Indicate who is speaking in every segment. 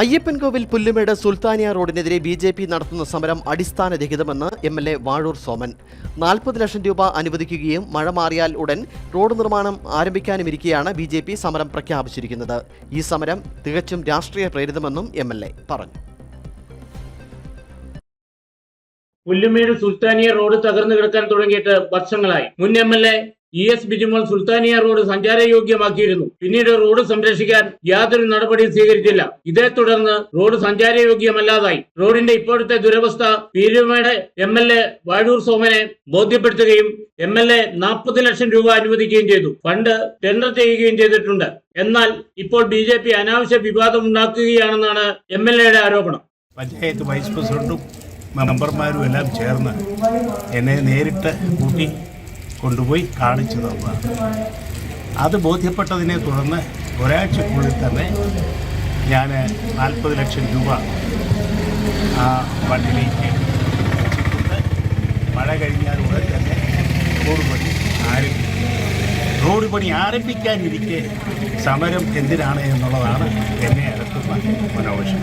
Speaker 1: അയ്യപ്പൻകോവിൽ പുല്ലുമേട് സുൽത്താനിയ റോഡിനെതിരെ B J P നടത്തുന്ന സമരം അടിസ്ഥാനരഹിതമെന്ന് M L A Vazhoor Soman. നാൽപ്പത് ലക്ഷം രൂപ അനുവദിക്കുകയും മഴ മാറിയാൽ ഉടൻ റോഡ് നിർമ്മാണം ആരംഭിക്കാനുമിരിക്കെയാണ് ബി ജെ പി സമരം പ്രഖ്യാപിച്ചിരിക്കുന്നത്. ഈ സമരം തികച്ചും രാഷ്ട്രീയ പ്രേരിതമെന്നും എം എൽ എ പറഞ്ഞു.
Speaker 2: പുല്ലുമേട് സുൽത്താനിയ റോഡ് തകർന്നു കിടക്കാൻ തുടങ്ങിയിട്ട് വർഷങ്ങളായി. മുൻ M L A E S Bijimol Sultaniya road സഞ്ചാരയോഗ്യമാക്കിയിരുന്നു. പിന്നീട് റോഡ് സംരക്ഷിക്കാൻ യാതൊരു നടപടിയും സ്വീകരിച്ചില്ല. ഇതേ തുടർന്ന് റോഡ് സഞ്ചാരയോഗ്യമല്ലാതായി. റോഡിന്റെ ഇപ്പോഴത്തെ ദുരവസ്ഥ പീരുമയുടെ എം എൽ എ വാഴൂർ സോമനെ ബോധ്യപ്പെടുത്തുകയും എം എൽ എ നാൽപ്പത് ലക്ഷം രൂപ അനുവദിക്കുകയും ചെയ്തു. ഫണ്ട് ടെൻഡർ ചെയ്യുകയും ചെയ്തിട്ടുണ്ട്. എന്നാൽ ഇപ്പോൾ ബി ജെ പി അനാവശ്യ വിവാദം ഉണ്ടാക്കുകയാണെന്നാണ് എം എൽ എയുടെ ആരോപണം.
Speaker 3: പഞ്ചായത്ത് വൈസ് പ്രസിഡന്റും മെമ്പർമാരും എല്ലാം ചേർന്ന് എന്നെ നേരിട്ട് കൂട്ടി കൊണ്ടുപോയി കാണിച്ചു തന്നതാണ് അത് ബോധ്യപ്പെട്ടതിനെ തുടർന്ന് ഒരാഴ്ചക്കുള്ളിൽ തന്നെ ഞാൻ നാൽപ്പത് ലക്ഷം രൂപ ആ ഫണ്ടിലേക്ക് വെച്ചിട്ടുണ്ട് മഴ കഴിഞ്ഞാൽ ഉടൻ തന്നെ റോഡ് പണി ആരംഭിക്കും. റോഡ് പണി ആരംഭിക്കാനിരിക്കെ സമരം എന്തിനാണ് എന്നുള്ളതാണ് എന്നെ അടുത്തുള്ള മനോവശം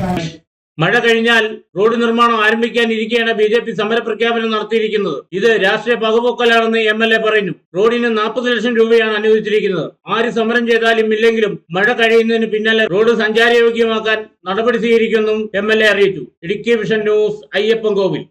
Speaker 2: മഴ കഴിഞ്ഞാൽ റോഡ് നിർമ്മാണം ആരംഭിക്കാനിരിക്കെയാണ് ബി ജെ പി സമരപ്രഖ്യാപനം നടത്തിയിരിക്കുന്നത്. ഇത് രാഷ്ട്രീയ പകപോക്കലാണെന്ന് എം എൽ എ പറഞ്ഞു റോഡിന് നാൽപ്പത് ലക്ഷം രൂപയാണ് അനുവദിച്ചിരിക്കുന്നത്. ആര് സമരം ചെയ്താലും ഇല്ലെങ്കിലും മഴ കഴിയുന്നതിന് പിന്നാലെ റോഡ് സഞ്ചാരയോഗ്യമാക്കാൻ നടപടി സ്വീകരിക്കുമെന്നും എം എൽ എ അറിയിച്ചു. Idukki vision news Ayyappan Kovil